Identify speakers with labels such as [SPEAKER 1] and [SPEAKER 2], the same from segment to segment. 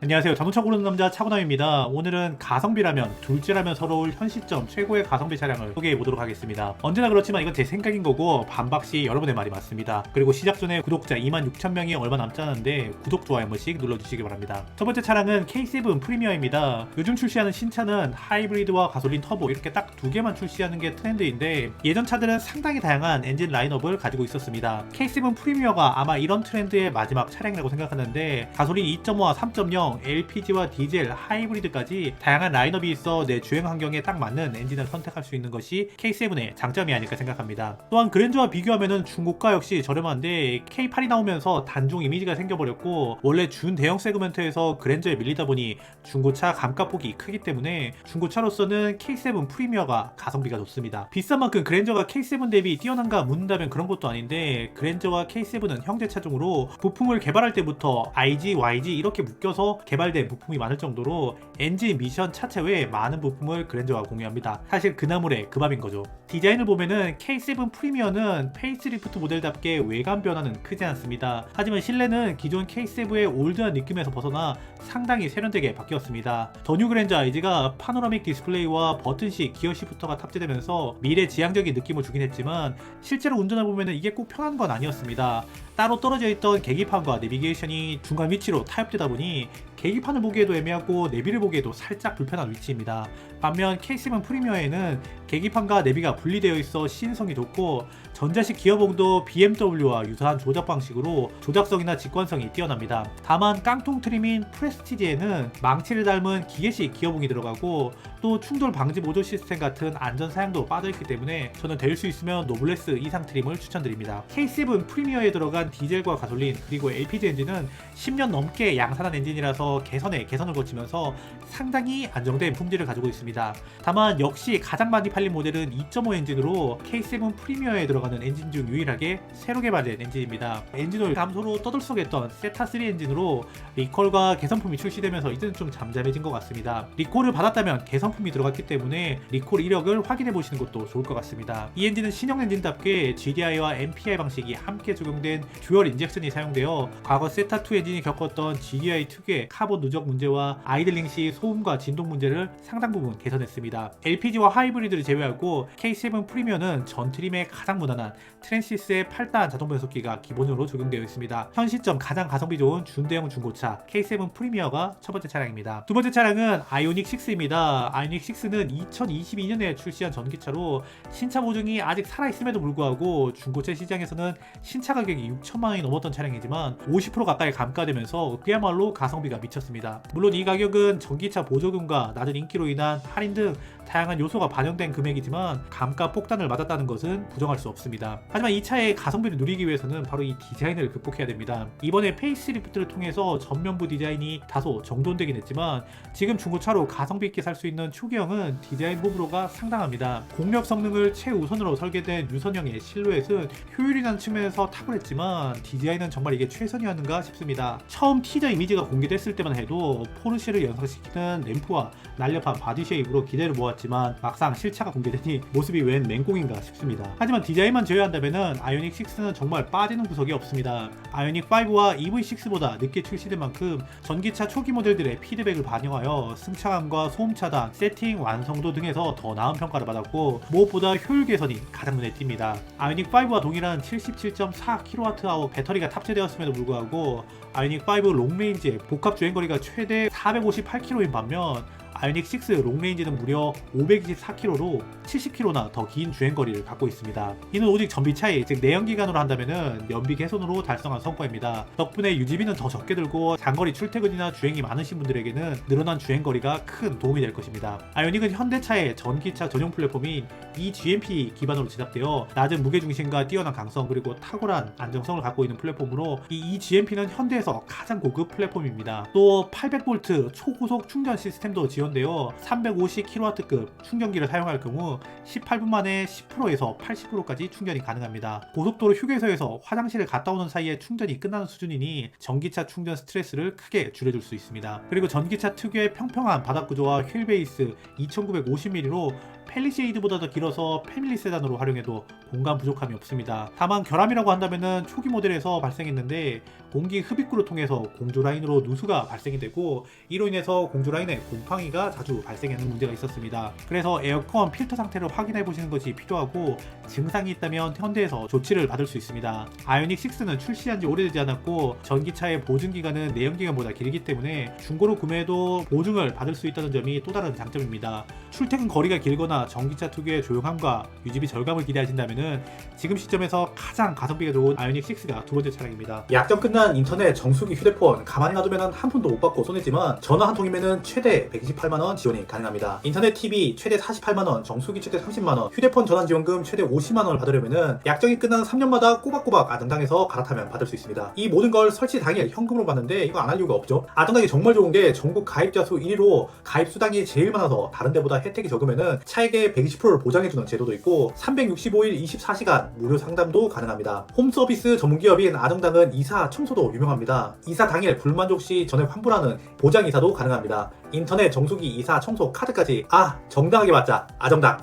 [SPEAKER 1] 안녕하세요. 자동차 고르는 남자 차고남입니다. 오늘은 가성비 라면 둘째 라면 서러울 현 시점 최고의 가성비 차량을 소개해 보도록 하겠습니다. 언제나 그렇지만 이건 제 생각인 거고 반박시 여러분의 말이 맞습니다. 그리고 시작 전에 구독자 26,000명이 얼마 남지 않았는데 구독 좋아요 한 번씩 눌러주시기 바랍니다. 첫 번째 차량은 K7 프리미어입니다. 요즘 출시하는 신차는 하이브리드와 가솔린 터보 이렇게 딱 두 개만 출시하는 게 트렌드인데 예전 차들은 상당히 다양한 엔진 라인업을 가지고 있었습니다. K7 프리미어가 아마 이런 트렌드의 마지막 차량이라고 생각하는데 가솔린 2.5와 3.0 LPG와 디젤, 하이브리드까지 다양한 라인업이 있어 내 주행 환경에 딱 맞는 엔진을 선택할 수 있는 것이 K7의 장점이 아닐까 생각합니다. 또한 그랜저와 비교하면 중고가 역시 저렴한데 K8이 나오면서 단종 이미지가 생겨버렸고 원래 준 대형 세그먼트에서 그랜저에 밀리다 보니 중고차 감가폭이 크기 때문에 중고차로서는 K7 프리미어가 가성비가 좋습니다. 비싼 만큼 그랜저가 K7 대비 뛰어난가 묻는다면 그런 것도 아닌데 그랜저와 K7은 형제 차종으로 부품을 개발할 때부터 IG, YG 이렇게 묶여서 개발된 부품이 많을 정도로 엔진, 미션, 차체 외에 많은 부품을 그랜저와 공유합니다. 사실 그나물의 그 밥인 거죠. 디자인을 보면은 K7 프리미어는 페이스리프트 모델답게 외관 변화는 크지 않습니다. 하지만 실내는 기존 K7의 올드한 느낌에서 벗어나 상당히 세련되게 바뀌었습니다. 더 뉴 그랜저 IG가 파노라믹 디스플레이와 버튼식 기어 시프터가 탑재되면서 미래 지향적인 느낌을 주긴 했지만 실제로 운전해 보면은 이게 꼭 편한 건 아니었습니다. 따로 떨어져 있던 계기판과 내비게이션이 중간 위치로 타협되다 보니 계기판을 보기에도 애매하고 내비를 보기에도 살짝 불편한 위치입니다. 반면 K7 프리미어에는 계기판과 내비가 분리되어 있어 시인성이 좋고 전자식 기어봉도 BMW와 유사한 조작 방식으로 조작성이나 직관성이 뛰어납니다. 다만 깡통 트림인 프레스티지에는 망치를 닮은 기계식 기어봉이 들어가고 또 충돌 방지 모조 시스템 같은 안전 사양도 빠져있기 때문에 저는 될 수 있으면 노블레스 이상 트림을 추천드립니다. K7 프리미어에 들어간 디젤과 가솔린 그리고 LPG 엔진은 10년 넘게 양산한 엔진이라서 개선에 개선을 거치면서 상당히 안정된 품질을 가지고 있습니다. 다만 역시 가장 많이 팔린 모델은 2.5 엔진으로 K7 프리미어에 들어가는 엔진 중 유일하게 새로 개발된 엔진입니다. 엔진을 감소로 떠들썩했던 세타3 엔진으로 리콜과 개선품이 출시되면서 이제는 좀 잠잠해진 것 같습니다. 리콜을 받았다면 개선품이 들어갔기 때문에 리콜 이력을 확인해 보시는 것도 좋을 것 같습니다. 이 엔진은 신형 엔진답게 GDI와 MPI 방식이 함께 적용된 듀얼 인젝션이 사용되어 과거 세타2 엔진이 겪었던 GDI 특유의 카본 누적 문제와 아이들링 시 소음과 진동 문제를 상당 부분 개선했습니다. LPG와 하이브리드를 제외하고 K7 프리미어는 전 트림의 가장 무난한 트랜시스의 8단 자동 변속기가 기본으로 적용되어 있습니다. 현 시점 가장 가성비 좋은 준대형 중고차 K7 프리미어가 첫 번째 차량입니다. 두 번째 차량은 아이오닉 6입니다. 아이오닉 6는 2022년에 출시한 전기차로 신차 보증이 아직 살아있음에도 불구하고 중고차 시장에서는 신차 가격이 6천만 원이 넘었던 차량이지만 50% 가까이 감가되면서 그야말로 가성비가 미쳤습니다. 물론 이 가격은 전기차 보조금과 낮은 인기로 인한 할인 등 다양한 요소가 반영된 금액이지만 감가 폭탄을 맞았다는 것은 부정할 수 없습니다. 하지만 이 차의 가성비를 누리기 위해서는 바로 이 디자인을 극복해야 됩니다. 이번에 페이스리프트를 통해서 전면부 디자인이 다소 정돈되긴 했지만 지금 중고차로 가성비 있게 살 수 있는 초기형은 디자인 호불호가 상당합니다. 공력 성능을 최우선으로 설계된 유선형의 실루엣은 효율이라는 측면에서 탁월했지만 디자인은 정말 이게 최선이었는가 싶습니다. 처음 티저 이미지가 공개됐을 때만 해도 포르쉐를 연상시키는 램프와 날렵한 바디 쉐입으로 기대를 모았지만 막상 실차가 공개되니 모습이 웬 맹꽁인가 싶습니다. 하지만 디자인만 제외한다면 아이오닉 6는 정말 빠지는 구석이 없습니다. 아이오닉 5와 EV6보다 늦게 출시된 만큼 전기차 초기 모델들의 피드백을 반영하여 승차감과 소음 차단, 세팅 완성도 등에서 더 나은 평가를 받았고 무엇보다 효율 개선이 가장 눈에 띕니다. 아이오닉 5와 동일한 77.4kWh 배터리가 탑재되었음에도 불구하고 아이오닉 5 롱레인지의 복합 주행 거리가 최대 458km인 반면 아이오닉 6 롱레인지는 무려 524km로 70km나 더 긴 주행거리를 갖고 있습니다. 이는 오직 전비 차이, 즉 내연기관으로 한다면 연비 개선으로 달성한 성과입니다. 덕분에 유지비는 더 적게 들고 장거리 출퇴근이나 주행이 많으신 분들에게는 늘어난 주행거리가 큰 도움이 될 것입니다. 아이오닉은 현대차의 전기차 전용 플랫폼인 eGMP 기반으로 제작되어 낮은 무게중심과 뛰어난 강성 그리고 탁월한 안정성을 갖고 있는 플랫폼으로 이 eGMP는 현대에서 가장 고급 플랫폼입니다. 또 800V 초고속 충전 시스템도 지원 되어 350kW급 충전기를 사용할 경우 18분 만에 10%에서 80%까지 충전이 가능합니다. 고속도로 휴게소에서 화장실을 갔다 오는 사이에 충전이 끝나는 수준이니 전기차 충전 스트레스를 크게 줄여줄 수 있습니다. 그리고 전기차 특유의 평평한 바닥 구조와 휠 베이스 2950mm로 펠리세이드보다 더 길어서 패밀리 세단으로 활용해도 공간 부족함이 없습니다. 다만 결함이라고 한다면은 초기 모델에서 발생했는데 공기 흡입구를 통해서 공조 라인으로 누수가 발생이 되고 이로 인해서 공조 라인에 곰팡이가 자주 발생하는 문제가 있었습니다. 그래서 에어컨 필터 상태를 확인해 보시는 것이 필요하고 증상이 있다면 현대에서 조치를 받을 수 있습니다. 아이오닉 6는 출시한 지 오래되지 않았고 전기차의 보증 기간은 내연기관보다 길기 때문에 중고로 구매해도 보증을 받을 수 있다는 점이 또 다른 장점입니다. 출퇴근 거리가 길거나 전기차 특유의 조용함과 유지비 절감을 기대하신다면 지금 시점에서 가장 가성비가 좋은 아이오닉 6가 두 번째 차량입니다.
[SPEAKER 2] 약정 끝난 인터넷 정수기 휴대폰 가만히 놔두면 한 푼도 못 받고 손해지만 전화 한 통이면 최대 128만 원 지원이 가능합니다. 인터넷 TV 최대 48만 원, 정수기 최대 30만 원, 휴대폰 전환 지원금 최대 50만 원을 받으려면 약정이 끝난 3년마다 꼬박꼬박 아등당에서 갈아타면 받을 수 있습니다. 이 모든 걸 설치 당일 현금으로 받는데 이거 안 할 이유가 없죠. 아등당이 정말 좋은 게 전국 가입자 수 1위로 가입 수당이 제일 많아서 다른 데보다 혜택이 적으면 차액의 120%를 보장해주는 제도도 있고 365일 24시간 무료 상담도 가능합니다. 홈 서비스 전문기업인 아등당은 이사 청소도 유명합니다. 이사 당일 불만족 시 전액 환불하는 보장 이사도 가능합니다. 인터넷 정수기 이사 청소 카드까지 아 정당하게 받자 아정당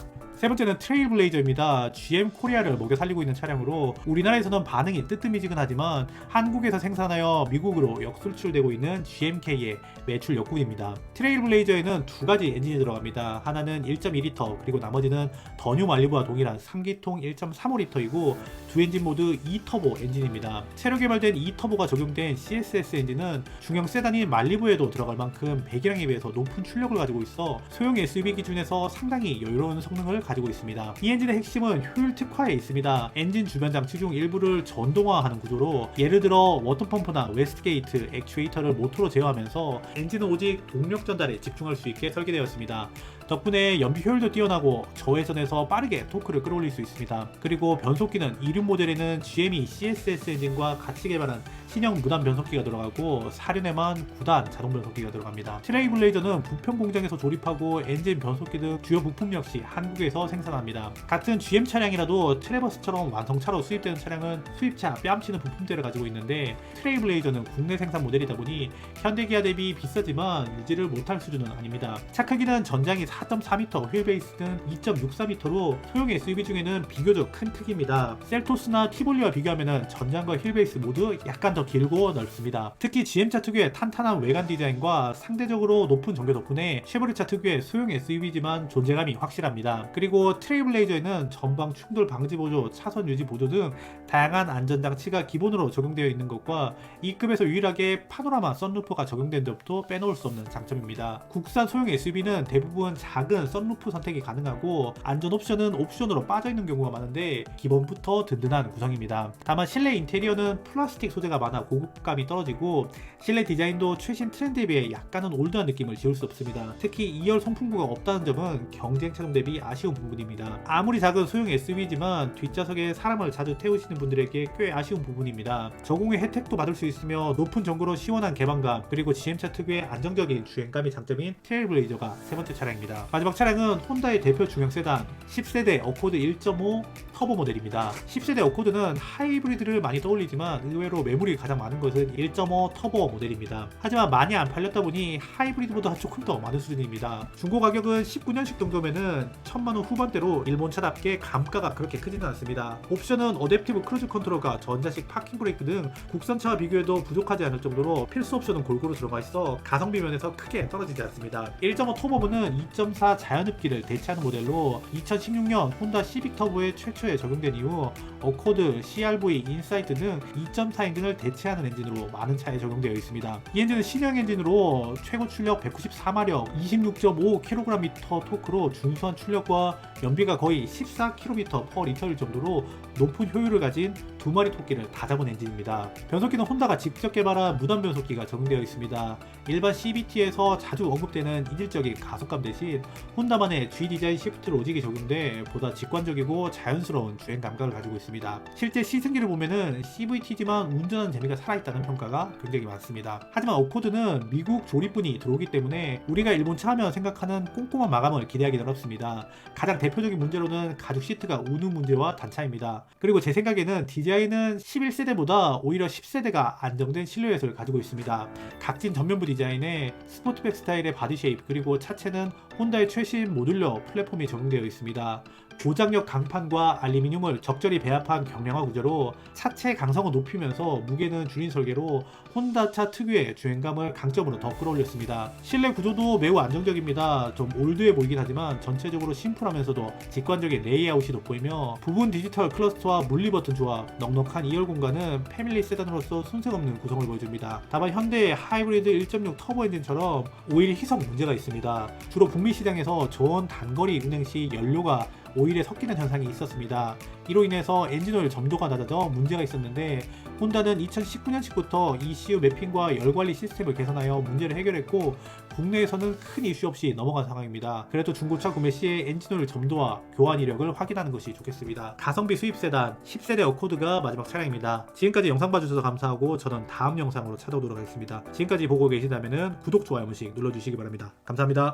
[SPEAKER 1] 세 번째는 트레일블레이저입니다. GM 코리아를 먹여 살리고 있는 차량으로 우리나라에서는 반응이 뜨뜨미지근하지만 한국에서 생산하여 미국으로 역수출되고 있는 GMK의 매출 역군입니다. 트레일블레이저에는 두 가지 엔진이 들어갑니다. 하나는 1.2L 그리고 나머지는 더뉴 말리부와 동일한 3기통 1.35L이고 두 엔진 모두 2터보 엔진입니다. 새로 개발된 2터보가 적용된 CSS 엔진은 중형 세단인 말리부에도 들어갈 만큼 배기량에 비해서 높은 출력을 가지고 있어 소형 SUV 기준에서 상당히 여유로운 성능을 가지고 있습니다. 이 엔진의 핵심은 효율 특화에 있습니다. 엔진 주변 장치 중 일부를 전동화하는 구조로 예를 들어 워터펌프나 웨스트게이트, 액추에이터를 모터로 제어하면서 엔진은 오직 동력 전달에 집중할 수 있게 설계되었습니다. 덕분에 연비 효율도 뛰어나고 저회전에서 빠르게 토크를 끌어올릴 수 있습니다. 그리고 변속기는 이륜 모델에는 GM이 CSS 엔진과 같이 개발한 신형 무단 변속기가 들어가고 사륜에만 9단 자동 변속기가 들어갑니다. 트레이블레이저는 부평 공장에서 조립하고 엔진 변속기 등 주요 부품 역시 한국에서 생산합니다. 같은 GM 차량이라도 트레버스처럼 완성차로 수입되는 차량은 수입차 뺨치는 부품들을 가지고 있는데 트레이블레이저는 국내 생산 모델이다 보니 현대기아 대비 비싸지만 유지를 못할 수준은 아닙니다. 차 크기는 전장이 4.4m, 휠베이스는 2.64m로 소형 SUV 중에는 비교적 큰 크기입니다. 셀토스나 티볼리와 비교하면 전장과 휠베이스 모두 약간 더 길고 넓습니다. 특히 GM차 특유의 탄탄한 외관 디자인과 상대적으로 높은 전개 덕분에 쉐보레차 특유의 소형 SUV지만 존재감이 확실합니다. 그리고 트레이블레이저에는 전방 충돌 방지 보조, 차선 유지 보조 등 다양한 안전 장치가 기본으로 적용되어 있는 것과 이 급에서 유일하게 파노라마 썬루프가 적용된 점도 빼놓을 수 없는 장점입니다. 국산 소형 SUV는 대부분 작은 썬루프 선택이 가능하고 안전 옵션은 옵션으로 빠져 있는 경우가 많은데 기본부터 든든한 구성입니다. 다만 실내 인테리어는 플라스틱 소재가 많아 고급감이 떨어지고 실내 디자인도 최신 트렌드에 비해 약간은 올드한 느낌을 지울 수 없습니다. 특히 2열 송풍구가 없다는 점은 경쟁 차종 대비 아쉬운 부분입니다. 아무리 작은 소형 SUV지만 뒷좌석에 사람을 자주 태우시는 분들에게 꽤 아쉬운 부분입니다. 저공의 혜택도 받을 수 있으며 높은 전고로 시원한 개방감 그리고 GM차 특유의 안정적인 주행감이 장점인 트레일블레이저가 세 번째 차량입니다. 마지막 차량은 혼다의 대표 중형 세단 10세대 어코드 1.5 터보 모델입니다. 10세대 어코드는 하이브리드를 많이 떠올리지만 의외로 매물이 가장 많은 것은 1.5 터보 모델입니다. 하지만 많이 안 팔렸다 보니 하이브리드보다 조금 더 많은 수준입니다. 중고 가격은 19년식 정도면은 1000만원 후반대로 일본 차답게 감가가 그렇게 크지는 않습니다. 옵션은 어댑티브 크루즈 컨트롤과 전자식 파킹 브레이크 등 국산차와 비교해도 부족하지 않을 정도로 필수 옵션은 골고루 들어가 있어 가성비 면에서 크게 떨어지지 않습니다. 1.5 터보는 2.4 자연흡기를 대체하는 모델로 2016년 혼다 시빅 터보에 최초에 적용된 이후 어코드, CRV, 인사이트 등 2.4 엔진을 대체하는 엔진으로 많은 차에 적용되어 있습니다. 이 엔진은 신형 엔진으로 최고 출력 194마력, 26.5kgm 토크로 준수한 출력과 연비가 거의 14km per 리터일 정도로 높은 효율을 가진 두 마리 토끼를 다 잡은 엔진입니다. 변속기는 혼다가 직접 개발한 무단 변속기가 적용되어 있습니다. 일반 CVT에서 자주 언급되는 이질적인 가속감 대신 혼다만의 G 디자인 시프트 로직이 적용돼 보다 직관적이고 자연스러운 주행 감각을 가지고 있습니다. 실제 시승기를 보면은 CVT지만 운전하는 재미가 살아있다는 평가가 굉장히 많습니다. 하지만 어코드는 미국 조립분이 들어오기 때문에 우리가 일본 차 하면 생각하는 꼼꼼한 마감을 기대하기 어렵습니다. 가장 대표적인 문제로는 가죽 시트가 우는 문제와 단차입니다. 그리고 제 생각에는 디자인은 11세대보다 오히려 10세대가 안정된 실루엣을 가지고 있습니다. 각진 전면부 디자인에 스포트백 스타일의 바디 쉐입 그리고 차체는 혼다의 최신 모듈러 플랫폼이 적용되어 있습니다. 고장력 강판과 알루미늄을 적절히 배합한 경량화 구조로 차체 강성을 높이면서 무게는 줄인 설계로 혼다차 특유의 주행감을 강점으로 더 끌어올렸습니다. 실내 구조도 매우 안정적입니다. 좀 올드해 보이긴 하지만 전체적으로 심플하면서도 직관적인 레이아웃이 돋보이며 부분 디지털 클러스터와 물리 버튼 조합, 넉넉한 2열 공간은 패밀리 세단으로서 손색 없는 구성을 보여줍니다. 다만 현대의 하이브리드 1.6 터보 엔진처럼 오일 희석 문제가 있습니다. 주로 북미 시장에서 저온 단거리 운행 시 연료가 오일에 섞이는 현상이 있었습니다. 이로 인해서 엔진오일 점도가 낮아져 문제가 있었는데 혼다는 2019년식부터 ECU 매핑과 열 관리 시스템을 개선하여 문제를 해결했고 국내에서는 큰 이슈 없이 넘어간 상황입니다. 그래도 중고차 구매 시에 엔진오일 점도와 교환 이력을 확인하는 것이 좋겠습니다. 가성비 수입 세단 10세대 어코드가 마지막 차량입니다. 지금까지 영상 봐주셔서 감사하고 저는 다음 영상으로 찾아오도록 하겠습니다. 지금까지 보고 계시다면 구독, 좋아요 한 번씩 눌러주시기 바랍니다. 감사합니다.